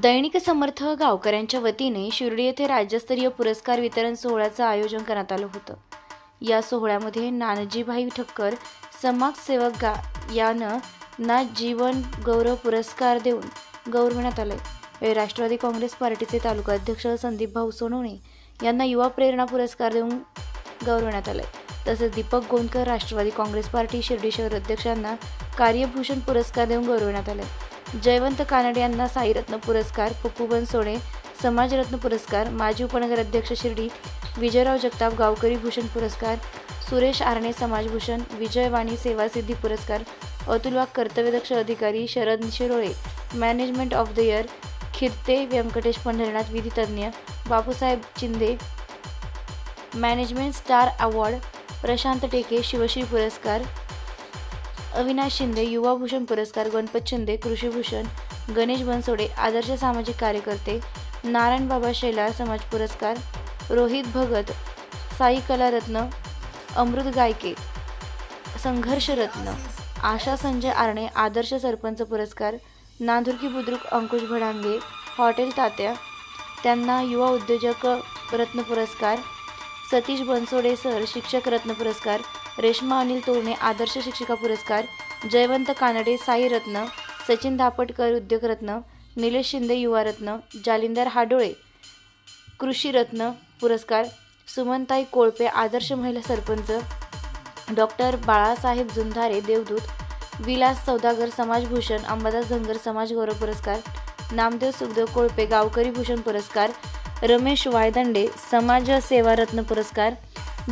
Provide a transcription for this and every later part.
दैनिक समर्थ गावकऱ्यांच्या वतीने शिर्डी येथे राज्यस्तरीय पुरस्कार वितरण सोहळ्याचं आयोजन करण्यात आलं होतं. या सोहळ्यामध्ये नानजीभाई ठक्कर समाजसेवक गा यानं ना जीवन गौरव पुरस्कार देऊन गौरवण्यात आले राष्ट्रवादी काँग्रेस पार्टीचे तालुका अध्यक्ष संदीप भाऊ सोनवणे यांना युवा प्रेरणा पुरस्कार देऊन गौरवण्यात आले तसेच दीपक गोंदकर राष्ट्रवादी काँग्रेस पार्टी शिर्डी शहर अध्यक्षांना कार्यभूषण पुरस्कार देऊन गौरवण्यात आले जयवंत कानडे यांना साईरत्न पुरस्कार पुकुबन सोने समाजरत्न पुरस्कार माजी उपनगर अध्यक्ष शिर्डी विजयराव जगताप गावकरी भूषण पुरस्कार सुरेश आरणे समाजभूषण विजयवाणी सेवासिद्धी पुरस्कार अतुल वाघ कर्तव्यदक्ष अधिकारी Sharad Shirole management of the year Khirte Venkatesh Pandharinath विधितज्ञ Bapusaheb Chinde management star award Prashant Teke Shivshri पुरस्कार अविनाश शिंदे युवाभूषण पुरस्कार गणपत शिंदे कृषीभूषण गणेश बनसोडे आदर्श सामाजिक कार्यकर्ते नारायण बाबा शेलार समाज पुरस्कार रोहित भगत साई कलारत्न अमृत गायके संघर्षरत्न आशा संजय आरणे आदर्श सरपंच पुरस्कार नांदुर्की बुद्रुक अंकुश भडांगे हॉटेल तात्या त्यांना युवा उद्योजक रत्न पुरस्कार सतीश बनसोडे सर शिक्षक रत्न पुरस्कार रेश्मा अनिल तोरणे आदर्श शिक्षिका पुरस्कार जयवंत कानडे साई रत्न सचिन धापटकर उद्योगरत्न निलेश शिंदे युवारत्न जालिंदर हाडोळे कृषीरत्न पुरस्कार सुमनताई कोळपे आदर्श महिला सरपंच डॉक्टर बाळासाहेब जुंधारे देवदूत विलास सौदागर समाजभूषण अंबादास धनगर समाज गौरव पुरस्कार नामदेव सुखदेव कोळपे गावकरी भूषण पुरस्कार रमेश वायदंडे समाजसेवारत्न रत्न पुरस्कार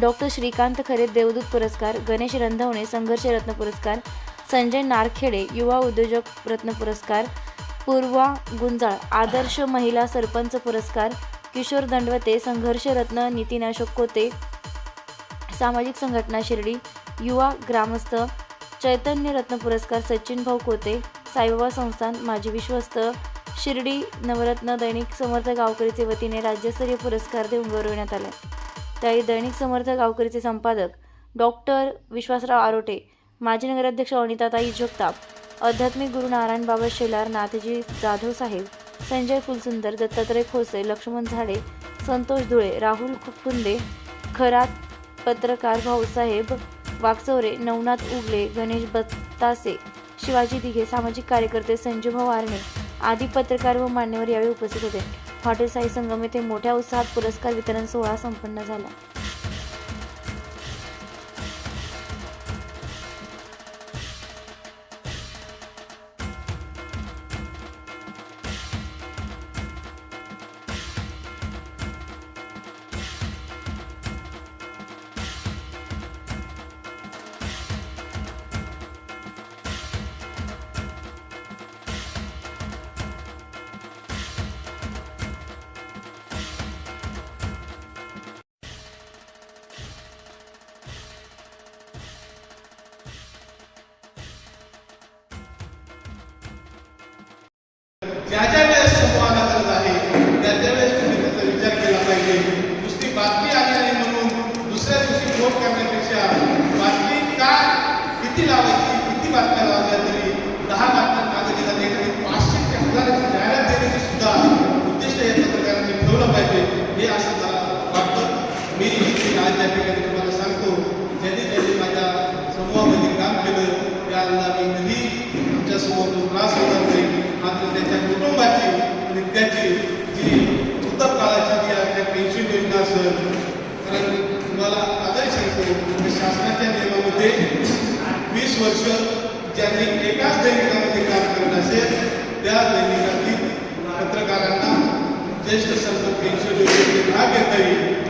डॉक्टर श्रीकांत खरे देवदूत पुरस्कार गणेश रंधवणे संघर्ष रत्न पुरस्कार संजय नारखेडे युवा उद्योजक रत्न पुरस्कार पूर्वा गुंजाळ आदर्श महिला सरपंच पुरस्कार किशोर दंडवते संघर्ष रत्न नितीन अशोक कोते सामाजिक संघटना शिर्डी युवा ग्रामस्थ चैतन्य रत्न पुरस्कार सचिन भाऊ कोते साईबाबा संस्थान माजी विश्वस्त शिर्डी नवरत्न दैनिक समर्थ गावकरीचे वतीने राज्यस्तरीय पुरस्कार देऊन गौरवण्यात आले. त्यावेळी दैनिक समर्थ गावकरीचे संपादक डॉक्टर विश्वासराव आरोटे माजी नगराध्यक्ष अनिताताई जगताप आध्यात्मिक गुरु नारायणबाबा शेलार नाथजी जाधव साहेब संजय फुलसुंदर दत्तात्रय खोसे लक्ष्मण झाडे संतोष धुळे राहुल फुंदे खरात पत्रकार भाऊसाहेब वागचौरे नवनाथ उगले गणेश बत्तासे शिवाजी दिघे सामाजिक कार्यकर्ते संजूभाऊ आरणे आदी पत्रकार व मान्यवर यावेळी उपस्थित होते. हॉटेल साई संगम येथे मोठ्या उत्साहात पुरस्कार वितरण सोहळा संपन्न झाला. ज्या ज्या वेळेस समूहाला गरज आहे त्या त्या वेळेस तुम्ही त्याचा विचार केला पाहिजे. नुसती बातमी आली आणि म्हणून दुसऱ्या दिवशी फोन करण्यापेक्षा बातमी काय किती लावायची किती बातम्या लावल्या तरी दहा बातम्या मागे गेला तरी पाचशे ते हजाराची जाहिरात देण्याची सुद्धा उद्दिष्ट या पत्रकारांनी ठेवलं पाहिजे. आणि त्याची जी जी आहे पेन्शन योजना असेल कारण तुम्हाला आदर्श सांगतो की शासनाच्या नियमामध्ये वीस वर्ष ज्यांनी एकाच दैनिकामध्ये काम करत असेल त्या दैनिकातील पत्रकारांना ज्येष्ठ संत पेन्शन योजनेचे लाभ घेता येईल.